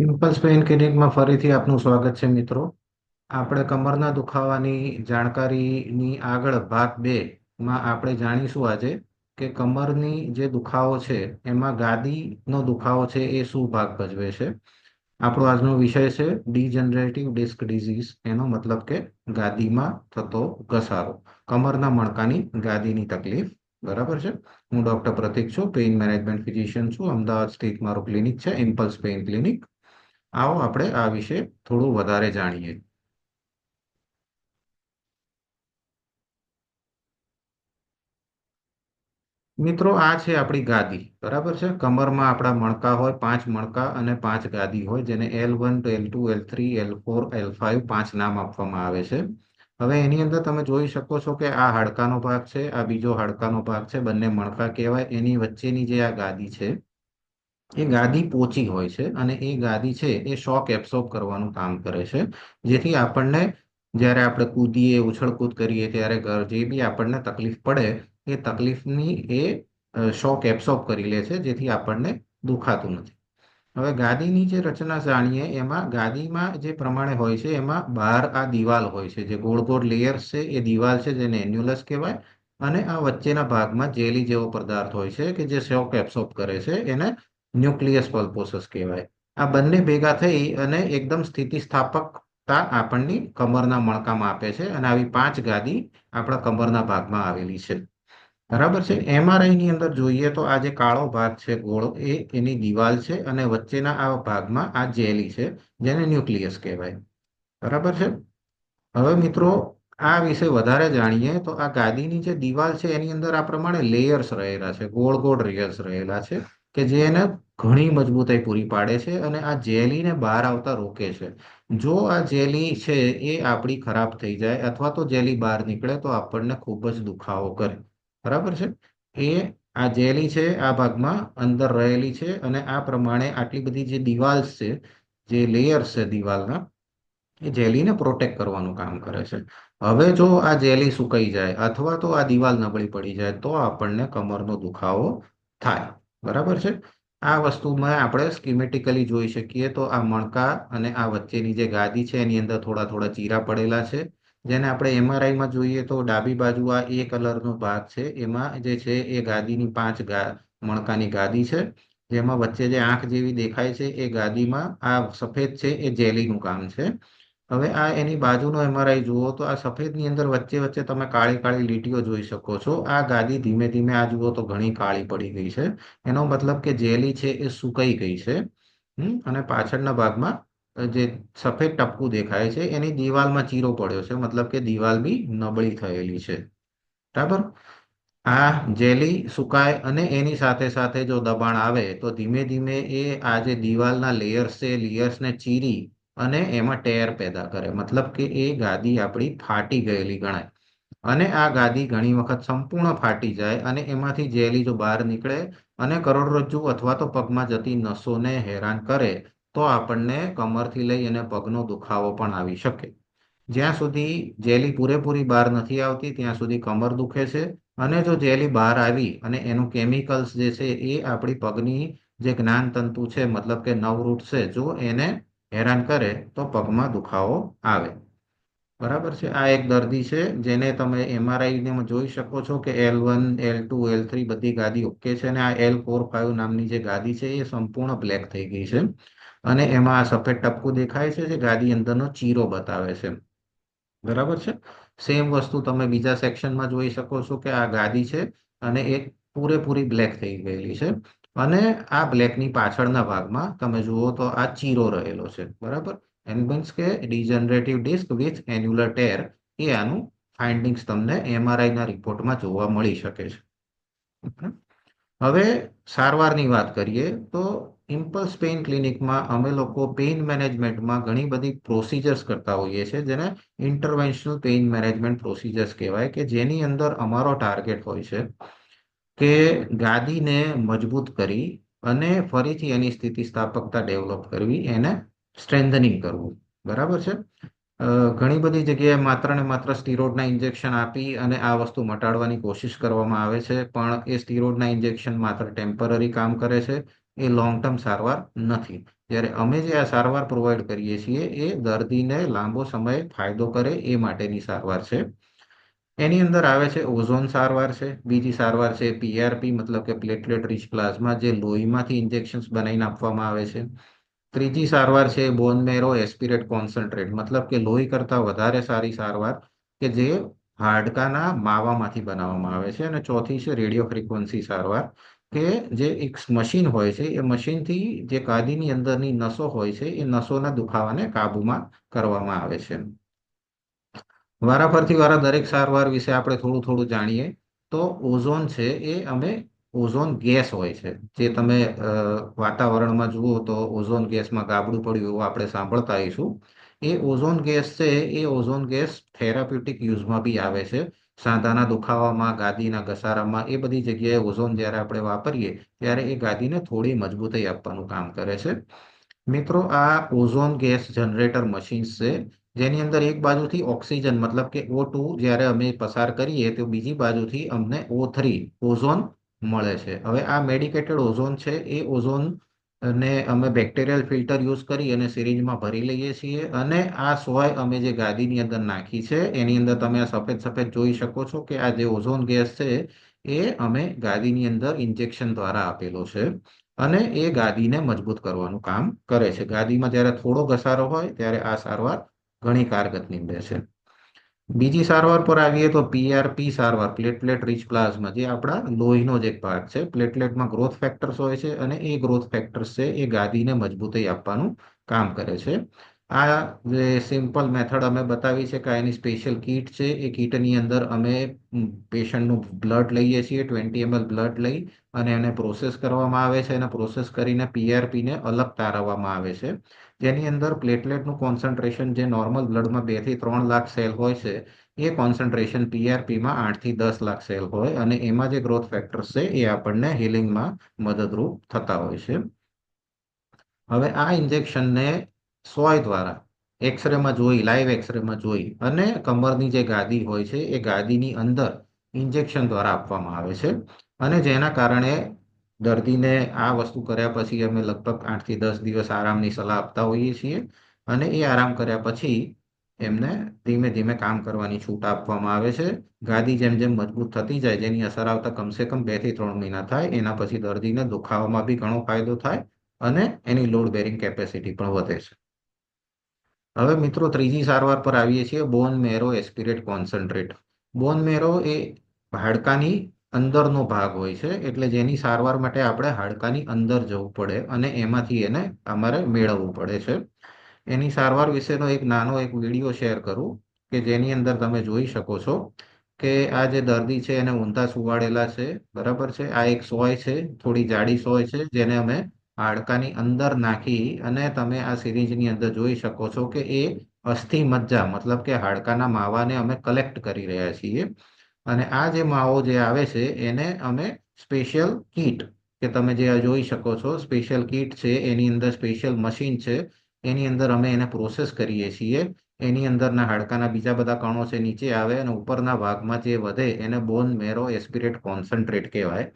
Impulse pain ક્લિનિકમાં ફરીથી આપનું સ્વાગત છે, મિત્રો. આપણે કમરના દુખાવાની જાણકારીની આગળ ભાગ બે માં આપણે જાણીશું આજે કે કમરની જે દુખાવો છે, એમાં ગાદીનો દુખાવો છે, એ શું ભાગ ભજવે છે? આપણો આજનો વિષય છે, ડીજનરેટિવ ડિસ્ક ડિઝીઝ. એનો મતલબ કે ગાદીમાં થતો ઘસારો. કમરના મણકાની ગાદીની તકલીફ. બરાબર છે? હું ડોક્ટર પ્રતિક છું, પેઇન મેનેજમેન્ટ ફિઝિશિયન છું. અમદાવાદ સ્થિત મારું ક્લિનિક છે ઇમ્પલ્સ પેઇન ક્લિનિક આવો આપણે આ વિશે થોડું વધારે જાણીએ. મિત્રો, આ છે આપણી ગાદી. બરાબર છે? કમરમાં આપણા મણકા હોય, પાંચ મણકા અને પાંચ ગાદી હોય, જેને L one L two L three L four L five પાંચ નામ આપવામાં આવે છે. હવે એની અંદર તમે જોઈ શકો છો કે આ હાડકાનો ભાગ છે, આ બીજો હાડકાનો ભાગ છે, બંને મણકા કહેવાય. એની વચ્ચેની જે આ ગાદી છે એ ગાદી પોચી હોય છે અને એ ગાદી છે એ શોક એબ્સોર્બ કરવાનું કામ કરે છે. જેથી આપણને જ્યારે આપણે કૂદીએ, ઉછળકૂદ કરીએ, ત્યારે ઘર જે બી આપણને તકલીફ પડે, એ તકલીફની એ શોક એબ્સોર્બ કરી લે છે, જેથી આપણને દુખાતું નથી. હવે ગાદીની જે રચના જાણીએ, એમાં ગાદીમાં જે પ્રમાણે હોય છે, એમાં બહાર આ દિવાલ હોય છે. જે ગોળ ગોળ લેયર્સ છે, એ દિવાલ છે, જેને એન્યુલસ કહેવાય. અને આ વચ્ચેના ભાગમાં જેલી જેવો પદાર્થ હોય છે, કે જે શોક એબ્સોર્બ કરે છે, એને ન્યુક્લિયસ પલ્પોસસ કહેવાય. આ બંને ભેગા થઈ અને એકદમ સ્થિતિસ્થાપકતા આપણને કમરના મણકામાં આપે છે અને આવી પાંચ ગાદી આપણા કમરના ભાગમાં આવેલી છે. બરાબર છે? એમઆરઆઈ ની અંદર જોઈએ તો આ જે કાળો ભાગ છે, ગોળો, એ એની દિવાલ છે અને વચ્ચેના આ ભાગમાં આ જેલી છે, જેને ન્યુક્લિયસ કહેવાય. બરાબર છે? હવે મિત્રો, આ વિશે વધારે જાણીએ તો આ ગાદીની જે દિવાલ છે એની અંદર આ પ્રમાણે લેયર્સ રહેલા છે ગોળ ગોળ લેયર્સ રહેલા છે. કે જે એને ઘણી મજબૂતાઈ પૂરી પાડે છે અને આ જેલીને બહાર આવતા રોકે છે. જો આ જેલી છે એ આપણી ખરાબ થઈ જાય અથવા તો જેલી બહાર નીકળે તો આપણને ખૂબ જ દુખાવો કરે. બરાબર છે? એ આ જેલી છે આ ભાગમાં અંદર રહેલી છે અને આ પ્રમાણે આટલી બધી જે દિવાલ્સ છે, જે લેયર્સ છે દિવાલના, એ જેલીને પ્રોટેક્ટ કરવાનું કામ કરે છે. હવે જો આ જેલી સુકાઈ જાય અથવા તો આ દિવાલ નબળી પડી જાય તો આપણને કમરનો દુખાવો થાય. બરાબર છે? આ વસ્તુમાં આપણે સ્કીમેટિકલી જોઈ શકીએ તો આ મણકા અને આ વચ્ચેની જે ગાદી છે એની અંદર થોડા થોડા ચીરા પડેલા છે. જેને આપણે એમઆરઆઈમાં જોઈએ તો ડાબી બાજુ આ એ કલરનો ભાગ છે. એમાં જે છે એ ગાદીની પાંચ મણકાની ગાદી છે. જેમાં વચ્ચે જે આંખ જેવી દેખાય છે એ ગાદીમાં આ સફેદ છે એ જેલીનું કામ છે. હવે આ એની બાજુનો એમઆરઆઈ જુઓ તો આ સફેદની અંદર વચ્ચે વચ્ચે તમે કાળી કાળી લીટીઓ જોઈ શકો છો. આ ગાદી ધીમે ધીમે આ જુઓ તો ઘણી કાળી પડી ગઈ છે. એનો મતલબ કે જેલી છે એ સુકાઈ ગઈ છે. અને પાછળના ભાગમાં જે સફેદ ટપકું દેખાય છે એની દિવાલમાં ચીરો પડ્યો છે. મતલબ કે દિવાલ બી નબળી થયેલી છે. બરાબર? આ જેલી સુકાય અને એની સાથે સાથે જો દબાણ આવે તો ધીમે ધીમે એ આ જે દિવાલના લેયર્સ છે લેયર્સને ચીરી અને એમાં ટેર પેદા કરે. મતલબ કે એ ગાદી આપણી ફાટી ગયેલી ગણાય. અને આ ગાદી ઘણી વખત સંપૂર્ણ ફાટી જાય અને એમાંથી જેલી જો બહાર નીકળે અને કરોડરજ્જુ અથવા તો પગમાં જતી નસોને હેરાન કરે, તો આપણને કમરથી લઈ અને પગનો દુખાવો પણ આવી શકે. જ્યાં સુધી જેલી પૂરેપૂરી બહાર નથી આવતી, ત્યાં સુધી કમર દુખે છે અને જો જેલી બહાર આવી અને એનું કેમિકલ્સ જે છે એ આપણી પગની જે જ્ઞાન તંતુ છે, મતલબ કે નવરૂટ છે, જો એને હેરાન કરે તો પગમાં દુખાવો આવે. બરાબર છે? આ એક દર્દી છે, જેને તમે એમઆરઆઈને જોઈ શકો છો કે L one, L two, L three બધી ગાદી ઓકે છે અને આ એલ ફોર ફાઈવ નામની જે ગાદી છે એ સંપૂર્ણ બ્લેક થઈ ગઈ છે. અને એમાં આ સફેદ ટપકું દેખાય છે, જે ગાદી અંદરનો ચીરો બતાવે છે. બરાબર છે? સેમ વસ્તુ તમે બીજા સેક્શનમાં જોઈ શકો છો કે આ ગાદી છે અને એક પૂરેપૂરી બ્લેક થઈ ગયેલી છે. અને આ બ્લેકની પાછળના ભાગમાં તમે જુઓ તો આ ચીરો રહેલો છે, બરાબર? એન મીન્સ કે degenerative disc with annular tear એ આનું ફાઇન્ડિંગ્સ તમને એમઆરઆઈના રિપોર્ટમાં જોવા મળી શકે છે. હવે સારવારની વાત કરીએ તો ઇમ્પલ્સ પેઇન ક્લિનિકમાં અમે લોકો પેઇન મેનેજમેન્ટમાં ઘણી બધી પ્રોસિજર્સ કરતા હોઈએ છીએ, જેને ઇન્ટરવેન્શનલ પેઇન મેનેજમેન્ટ પ્રોસિજર્સ કહેવાય, કે જેની અંદર અમારો ટાર્ગેટ હોય છે કે ગાદીને મજબૂત કરી અને ફરીથી એની સ્થિતિસ્થાપકતા ડેવલપ કરવી, એને સ્ટ્રેન્થનિંગ કરવું. બરાબર છે? ઘણી બધી જગ્યાએ માત્ર ને માત્ર સ્ટીરોડના ઇન્જેક્શન આપી અને આ વસ્તુ મટાડવાની કોશિશ કરવામાં આવે છે, પણ એ સ્ટીરોડના ઇન્જેક્શન માત્ર ટેમ્પરરી કામ કરે છે, એ લોંગ ટર્મ સારવાર નથી. જ્યારે અમે જે આ સારવાર પ્રોવાઈડ કરીએ છીએ, એ દર્દીને લાંબો સમય ફાયદો કરે એ માટેની સારવાર છે. એની અંદર આવે છે ઓઝોન સારવાર છે, બીજી સારવાર છે પીઆરપી મતલબ કે પ્લેટલેટ રિચ પ્લાઝમા જે લોહીમાંથી ઇન્જેક્શન્સ બનાવીને આપવામાં આવે છે. ત્રીજી સારવાર છે બોન મેરો એસ્પિરેટ કોન્સન્ટ્રેટ મતલબ કે લોહી કરતાં વધારે સારી સારવાર કે જે હાડકાના માવામાંથી બનાવવામાં આવે છે. અને ચોથી છે રેડિયો ફ્રિકવન્સી સારવાર કે જે એક મશીન હોય છે, એ મશીનથી જે કાદીની અંદરની નસો હોય છે, એ નસોના દુખાવાને કાબુમાં કરવામાં આવે છે. વારાફરતી વારા દરેક સારવાર વિશે આપણે થોડું થોડું જાણીએ, તો ઓઝોન છે એ અમે ઓઝોન ગેસ હોય છે. જે તમે વાતાવરણમાં જુઓ તો ઓઝોન ગેસમાં ગાબડું પડ્યું એવું આપણે સાંભળતા આવીશું. એ ઓઝોન ગેસ છે એ ઓઝોન ગેસ થેરાપ્યુટિક યુઝમાં બી આવે છે. સાંધાના દુખાવામાં, ગાદીના ઘસારામાં, એ બધી જગ્યાએ ઓઝોન જ્યારે આપણે વાપરીએ, ત્યારે એ ગાદીને થોડી મજબૂતાઈ આપવાનું કામ કરે છે. મિત્રો, આ ઓઝોન ગેસ જનરેટર મશીન્સ છે. જેની અંદર એક બાજુથી ઓક્સિજન, મતલબ કે ઓ ટુ જ્યારે અમે પસાર કરીએ, તો બીજી બાજુથી અમને ઓ થ્રી ઓઝોન મળે છે. હવે આ મેડિકેટેડ ઓઝોન છે. એ ઓઝોન ને અમે બેક્ટેરિયલ ફિલ્ટર યુઝ કરી અને સિરીજમાં ભરી લઈએ છીએ. અને આ સોય અમે જે ગાદીની અંદર નાખી છે, એની અંદર તમે આ સફેદ સફેદ જોઈ શકો છો કે આ જે ઓઝોન ગેસ છે, એ અમે ગાદીની અંદર ઇન્જેક્શન દ્વારા આપેલો છે. અને એ ગાદીને મજબૂત કરવાનું કામ કરે છે. ગાદીમાં જ્યારે થોડો ઘસારો હોય ત્યારે આ સારવાર ઘણી કારગત નીવડે છે. બીજી સારવાર પર આવીએ તો પીઆરપી સારવાર પ્લેટલેટ રીચ પ્લાઝમા જે આપણા લોહીનો જ એક ભાગ છે. પ્લેટલેટમાં ગ્રોથ ફેક્ટર્સ હોય છે અને એ ગ્રોથ ફેક્ટર્સ છે એ ગાદીને મજબૂતાઈ આપવાનું કામ કરે છે. આ જે સિમ્પલ મેથડ અમે બતાવી છે કે એની સ્પેશિયલ કીટ છે. એ કીટની અંદર અમે પેશન્ટનું બ્લડ લઈએ છીએ ટ્વેન્ટી એમએલ બ્લડ લઈ અને એને પ્રોસેસ કરવામાં આવે છે. અને પ્રોસેસ કરીને પીઆરપીને અલગ તારવવામાં આવે છે. જેની અંદર પ્લેટલેટનું કોન્સન્ટ્રેશન જે નોર્મલ બ્લડમાં બેથી ત્રણ લાખ સેલ હોય છે, એ કોન્સન્ટ્રેશન પીઆરપીમાં આઠથી દસ લાખ સેલ હોય અને એમાં જે ગ્રોથ ફેક્ટર્સ છે, એ આપણને હિલિંગમાં મદદરૂપ થતા હોય છે. હવે આ ઇન્જેક્શનને સોય દ્વારા એક્સરેમાં જોઈ, લાઈવ એક્સરેમાં જોઈ અને કમરની જે ગાદી હોય છે, એ ગાદીની અંદર ઇન્જેક્શન દ્વારા આપવામાં આવે છે. અને જેના કારણે દર્દીને આ વસ્તુ કર્યા પછી અમે લગભગ આઠથી દસ દિવસ આરામની સલાહ આપતા હોઈએ છીએ અને એ આરામ કર્યા પછી એમને ધીમે ધીમે કામ કરવાની છૂટ આપવામાં આવે છે. ગાદી જેમ જેમ મજબૂત થતી જાય, જેની અસર આવતા કમસે કમ બેથી ત્રણ મહિના થાય, એના પછી દર્દીને દુખાવામાં બી ઘણો ફાયદો થાય અને એની લોડ બેરિંગ કેપેસિટી પણ વધે છે. હવે મિત્રો ત્રીજી સારવાર પર આવીએ છીએ બોન મેરો એસ્પિરેટ કોન્સન્ટ્રેટ બોન મેરો એ હાડકાની અંદરનો ભાગ હોય છે, એટલે જેની સારવાર માટે આપણે હાડકાની અંદર જવું પડે અને એમાંથી એને અમારે મેળવવું પડે છે. એની સારવાર વિશેનો એક નાનો એક વીડિયો શેર કરું કે જેની અંદર તમે જોઈ શકો છો કે આ જે દર્દી છે એને ઊંધા સુવાડેલા છે, બરાબર છે? આ એક સોય છે, થોડી જાડી સોય છે, જેને અમે હાડકાની અંદર નાખી અને તમે આ સિરીંજની અંદર જોઈ શકો છો કે એ અસ્થિ મજ્જા, મતલબ કે હાડકાના માવાને અમે કલેક્ટ કરી રહ્યા છીએ. અને આ જે માવો જે આવે છે, એને અમે સ્પેશિયલ કીટ કે તમે જે જોઈ શકો છો સ્પેશિયલ કીટ છે, એની અંદર સ્પેશિયલ મશીન છે, એની અંદર અમે એને પ્રોસેસ કરીએ છીએ. એની અંદરના હાડકાના બીજા બધા કણો છે, નીચે આવે અને ઉપરના ભાગમાં જે વધે એને બોન મેરો એસ્પિરેટ કોન્સન્ટ્રેટ કહેવાય.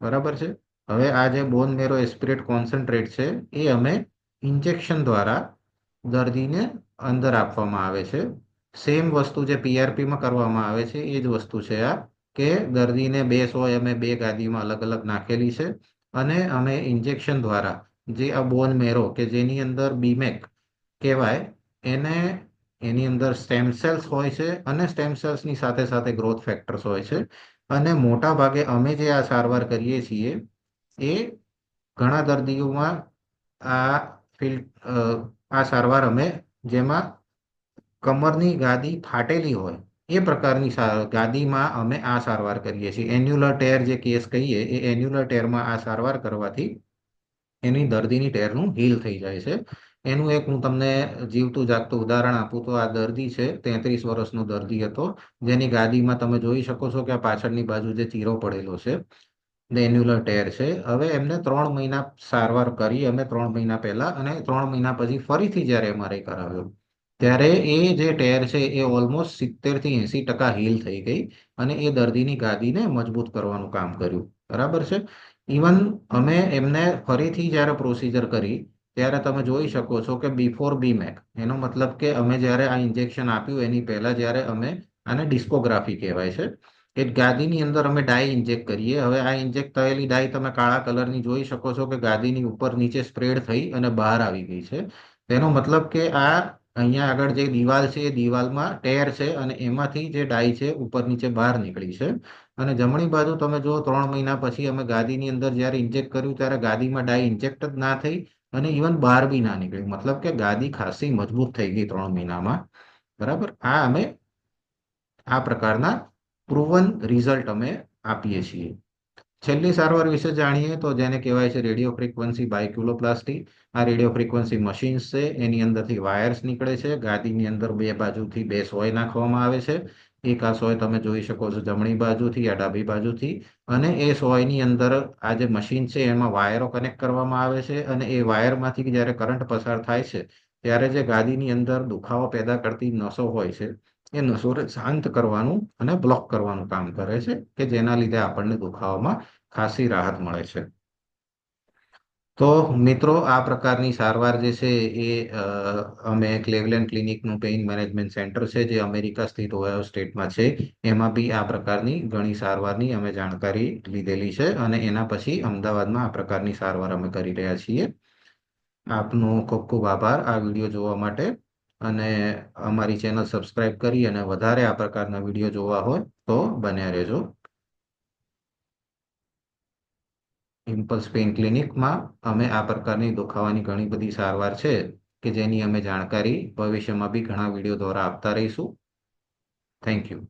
બરાબર છે? હવે આ જે બોન મેરો એસ્પિરેટ કોન્સન્ટ્રેટ છે, એ અમે ઇન્જેક્શન દ્વારા દર્દીને અંદર આપવામાં આવે છે. સેમ વસ્તુ જે પીઆરપીમાં કરવામાં આવે છે, એ જ વસ્તુ છે આ, કે દર્દીને બે સો અમે બે ગાદીમાં અલગ અલગ નાખેલી છે અને અમે ઇન્જેક્શન દ્વારા જે આ બોન મેરો કે જેની અંદર બીમેક કહેવાય, એને, એની અંદર સ્ટેમ સેલ્સ હોય છે અને સ્ટેમ સેલ્સની સાથે સાથે ગ્રોથ ફેક્ટર્સ હોય છે. અને મોટા ભાગે અમે જે આ સારવાર કરીએ છીએ એ ઘણા દર્દીઓમાં આ ફિલ્ટ આ સારવાર અમે જેમાં કમરની ગાદી ફાટેલી હોય, એ પ્રકારની ગાદીમાં અમે આ સારવાર કરીએ છીએ. એન્યુલર ટેર જે કેસ કહીએ, એ એન્યુલર ટેરમાં આ સારવાર કરવાથી એની દર્દીની ટેરનું હીલ થઈ જાય છે. એનું એક હું તમને જીવતું જાગતું ઉદાહરણ આપું તો આ દર્દી છે, તેત્રીસ વર્ષનો દર્દી હતો, જેની ગાદીમાં તમે જોઈ શકો છો કે આ પાછળની બાજુ જે ચીરો પડેલો છે ટેર છે. હવે એમને ત્રણ મહિના સારવાર કરી, અમે ત્રણ મહિના પહેલા અને ત્રણ મહિના પછી ફરીથી જ્યારે એમઆરઆઈ કરાવ્યો, ત્યારે એ જે ટેર છે એ ઓલમોસ્ટ સિત્તેરથી એસી ટકા હીલ થઈ ગઈ અને એ દર્દીની ગાદીને મજબૂત કરવાનું કામ કર્યું. બરાબર છે? ઇવન અમે એમને ફરીથી જ્યારે પ્રોસિજર કરી, ત્યારે તમે જોઈ શકો છો કે બિફોર બીમેક એનો મતલબ કે અમે જ્યારે આ ઇન્જેક્શન આપ્યું, એની પહેલા જ્યારે અમે આને ડિસ્કોગ્રાફી કહેવાય છે. કે ગાદીની અંદર અમે ડાય ઇન્જેક્ટ કરીએ. હવે આ ઇન્જેક્ટ થયેલી ડાય તમે કાળા કલરની જોઈ શકો છો કે ગાદીની ઉપર નીચે સ્પ્રેડ થઈ અને બહાર આવી ગઈ છે. તેનો મતલબ કે આ અહીંયા આગળ જે દિવાલ છે એ દિવાલમાં ટેર છે અને એમાંથી જે ડાય છે ઉપર નીચે બહાર નીકળી છે. અને જમણી બાજુ તમે જો ત્રણ મહિના પછી અમે ગાદીની અંદર જ્યારે ઇન્જેક્ટ કર્યું ત્યારે ગાદીમાં ડાય ઇન્જેક્ટ જ ના થઈ અને ઇવન બહાર બી ના નીકળી. મતલબ કે ગાદી ખાસી મજબૂત થઈ ગઈ ત્રણ મહિનામાં. બરાબર? આ અમે આ પ્રકારના પ્રુવન રિઝલ્ટ અમે આપીએ છીએ. છેલ્લી સારવાર વિશે જાણીએ તો જેને કહેવાય છે રેડિયો ફ્રિકવન્સી બાયક્યુલોપ્લાસ્ટી આ રેડિયો ફ્રિકવન્સી મશીન્સ છે, એની અંદરથી વાયર્સ નીકળે છે, ગાદીની અંદર બે બાજુથી બે સોય નાખવામાં આવે છે. એક આ સોય તમે જોઈ શકો છો જમણી બાજુથી, આ ડાબી બાજુથી. અને એ સોયની અંદર આ જે મશીન છે, એમાં વાયરો કનેક્ટ કરવામાં આવે છે અને એ વાયરમાંથી જ્યારે કરંટ પસાર થાય છે, ત્યારે જે ગાદીની અંદર દુખાવો પેદા કરતી નસો હોય છે એ નસોને શાંત કરવાનું અને બ્લોક કરવાનું કામ કરે છે કે જેના લીધે આપણને દુખાવામાં ખાસી રાહત મળે છે. તો મિત્રો, આ પ્રકારની સારવાર જે છે એ અમે ક્લેવલેન્ડ ક્લિનિકનું પેઇન મેનેજમેન્ટ સેન્ટર છે, જે અમેરિકા સ્થિત ઓહાયો સ્ટેટમાં છે, એમાં બી આ પ્રકારની ઘણી સારવારની અમે જાણકારી લીધેલી છે અને એના પછી અમદાવાદમાં આ પ્રકારની સારવાર અમે કરી રહ્યા છીએ. આપનો ખૂબ ખૂબ આભાર આ વીડિયો જોવા માટે. અને અમારી ચેનલ સબસ્ક્રાઇબ કરી અને વધારે આ પ્રકારના વીડિયો જોવા હોય તો બન્યા રહેજો. ઇમ્પલ્સ પેઇન ક્લિનિકમાં અમે આ પ્રકારની દુખાવાની ઘણી બધી સારવાર છે કે જેની અમે જાણકારી ભવિષ્યમાં બી ઘણા વીડિયો દ્વારા આપતા રહીશું. Thank you